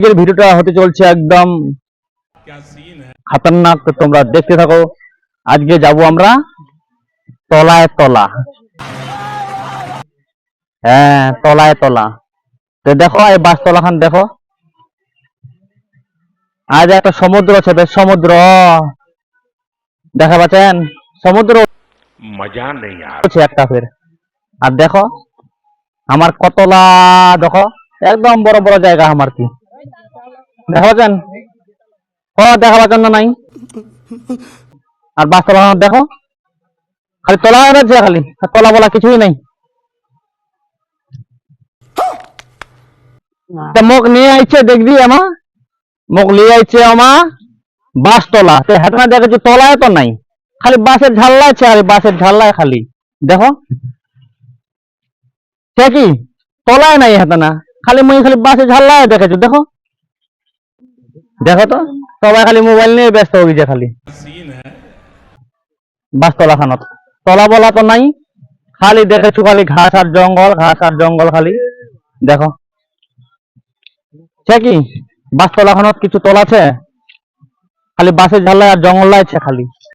আজকের ভিডিওটা হতে চলছে একদম খাতারনাক। তো তোমরা দেখতে থাকো। আজকে যাব আমরা তলায় তলা। হ্যাঁ তলায় তলা। তো দেখো এই বাস তলাখান দেখো। আজ একটা সমুদ্র আছে বেশ সমুদ্র। দেখা পাচ্ছেন? সমুদ্র মজা নেই একটা ফের। আর দেখো আমার কতলা দেখো একদম বড় বড় জায়গা আমার কি। দেখা ও দেখা পাচ্ছেন নাই। আর বাস্তলা দেখো। খালি তলা রয়েছে খালি তলা বলা কিছুই নাই। মোক নিয়ে আইছে দেখবি আমা। মোক নিয়ে আইছে আমা বাস তলা। হেঁটনা দেখেছি তলায় তো নাই। খালি বাসের ঝাল্লা আছে বাসের ঝাল্লায় খালি। দেখো। সে কি? তলায় নাই হেঁটনা খালি মুই খালি বাসের ঝাল্লায় দেখেছ, দেখো। দেখো তো, সবাই খালি মোবাইল নিয়ে ব্যস্ত হয়ে গেছে খালি। বাস তলা খানত তলা বলা তো নাই, খালি দেখেছ খালি ঘাস আর জঙ্গল, ঘাস আর জঙ্গল খালি। দেখো। সে কি? বাস তলাখানত কিছু তলা আছে? খালি বাসের ঝাল্লায় আর জঙ্গল আছে খালি।